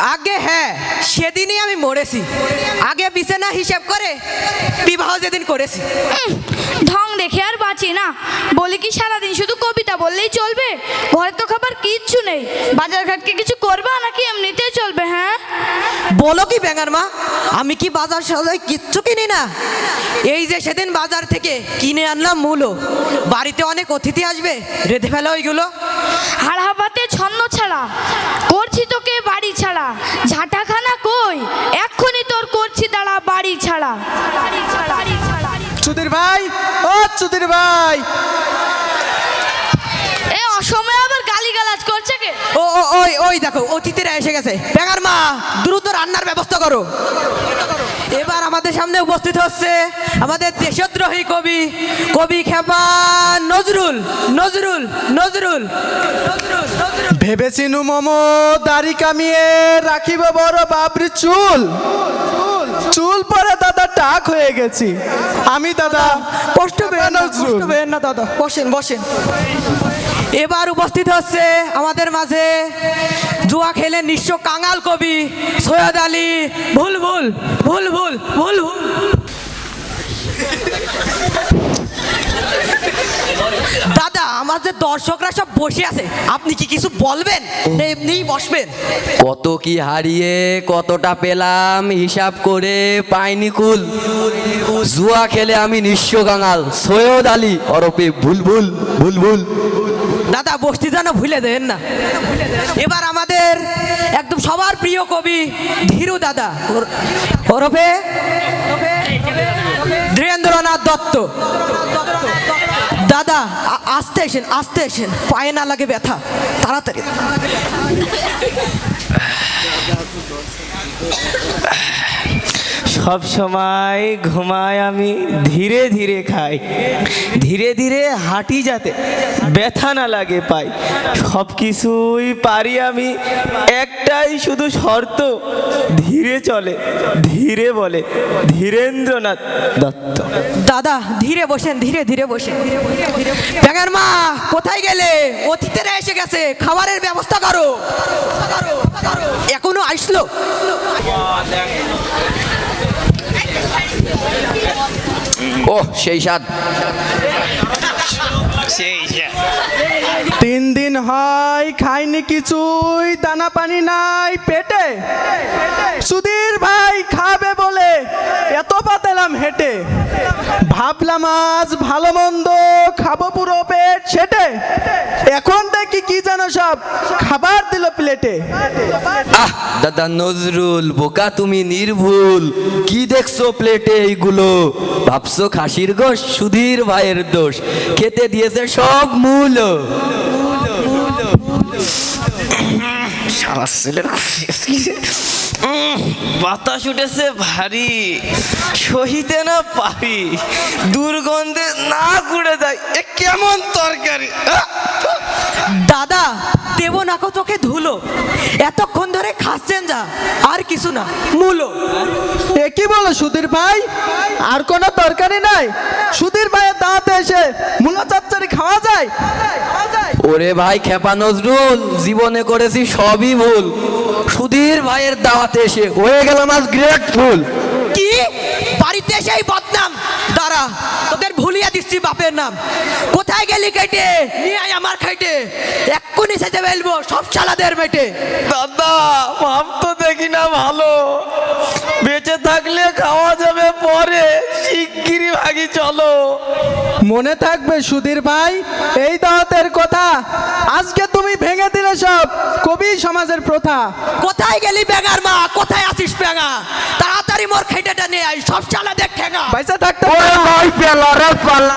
আগে হ্যাঁ সেদিনই আমি মরেছি। আগে বিছানা হিসাব করে বিবাহ যেদিন করেছি। ঢং দেখে আর বাঁচি না। বলি কি সারাদিন শুধু কবিতা বললেই চলবে? ঘরে তো খাবার কিচ্ছু নেই। বাজার ঘাটকে কিছু করবা নাকি এমনিতেই চলবে হ্যাঁ? বলো কি ব্যাঙার মা আমি কি বাজার সাজায় কিচ্ছু কিনি না? এই যে সেদিন বাজার থেকে কিনে আনলাম মূলো। বাড়িতে অনেক অতিথি আসবে রেঁধে ফেলা ওইগুলো। হাড়হাবাতে ছন্ন ছাড়া করছি তোকে বাড়ি ছাড়া। ঝাঁটাখানা কই? এক্ষুনি তোর করছি দাঁড়া বাড়ি ছাড়া। চুদির ভাই ও চুদির ভাই এ অসময়ে আবার গালিগালাজ করছে কে ও ও ওই ওই দেখো অতিথিরা এসে গেছে। ব্যাঙার মা দ্রুত রান্নার ব্যবস্থা করো। এবার আমাদের সামনে উপস্থিত হচ্ছে আমাদের দেশদ্রোহী কবি কবি খেপা নজরুল নজরুল নজরুল ভেবেছিনু মম দাড়ি কামিয়ে রাখিব বড় বাবরি চুল। চুল পরে দাদা টাক হয়ে গেছি। আমি দাদা কষ্ট। কষ্ট না দাদা বসেন বসেন। এবার উপস্থিত হচ্ছে আমাদের মাঝে জুয়া খেলে নিঃস্ব কাঙাল কবি সৈয়দ আলী। ভুল ভুল ভুল ভুল ভুল ভুল। দাদা, আমার দর্শকরা সব বসে আছে, আপনি কি কিছু বলবেন? এমনিই বসবেন। কত কি হারিয়ে কতটা পেলাম, হিসাব করে পাইনি কুল। জুয়া খেলে আমি নিঃস্ব কাঙাল। সৈয়দ আলী, অরপে, ভুল ভুলভুল দাদা, বস্তি যেন ভুলে দেন না। এবার আমাদের একদম সবার প্রিয় কবি ধীরু দাদা। ওর- ওরফে ধীরেন্দ্রনাথ দত্ত। দাদা আসতে এসেন আসতে এসেন। পায়ে না লাগে ব্যথা, তাড়াতাড়ি। সব সময় ঘুমাই আমি, ধীরে ধীরে খাই। ধীরে ধীরে হাঁটি যাতে ব্যথা না লাগে পাই। সব কিছুই পারি আমি, একটাই শুধু শর্ত, ধীরে চলে, ধীরে বলে, ধীরেন্দ্রনাথ দত্ত। দাদা, ধীরে বসেন, ধীরে ধীরে বসেন। ব্যাঙের মা, কোথায় গেলে? অতিথিরা এসে গেছে, খাবারের ব্যবস্থা করো। এখনও আসলো? ও সেই স্বাদ। তিন দিন হয় খাইনি কিছুই দানা পানি নাই পেটে। সুধীর ভাই খাবে বলে এত পাতেলাম হেঁটে। ভাবলাম আজ ভালো মন্দ খাব পুরো পেট সেটে এখন দেখি কি জানো সব? খাবার দিল প্লেটে। আহ, দাদা নজরুল, বোকা তুমি নির্ভুল। কি দেখছ প্লেটে এইগুলো? ভাবছ খাসির গোশ, সুধীর ভাইয়ের দোষ। খেতে দিয়েছে সব মূল। শালা ছেলের বাতাস উঠেছে ভারী। সহিতে না পারি দুর্গন্ধে না ঘুরে যায়। এ কেমন তরকারি? আহ! দাদা দেব নাকো চোখে ধুলো। এতক্ষণ ধরে খাচ্ছেন যা আর কিছু না মূলো। এ কি বলো সুধীর ভাই? আর কোনো তরকারি নাই? সুধীর ভাইয়ের দাঁত এসে মূলা চচ্চড়ি খাওয়া যায়? ওরে ভাই খেপা নজরুল জীবনে করেছি সবই ভুল। সুধীর ভাইয়ের দাওয়াতে এসে হয়ে গেলাম আজ গ্রেটফুল কি? বাড়িতে সেই বদনাম। দাঁড়া তোদের ভুলিয়া দিচ্ছি বাপের নাম। কোথায় গেলি কেটে নিয়ে আয় আমার খাইটে এক্ষুনি সেজে ফেলব সব চালাদের মেটে। দাদা ভাব তো দেখি না ভালো। মনে থাকবে সুধীর ভাই? এই দাওয়াতের কথা। আজকে তুমি ভেঙে দিলে সব। কবি সমাজের প্রথা। কোথায় গেলি বেগার মা? কোথায় আছিস বেগা? তাড়াতাড়ি মোর খেটেটা নিয়ে আয়। সব চালা দেখ খেগা। পয়সা থাকতে পালা।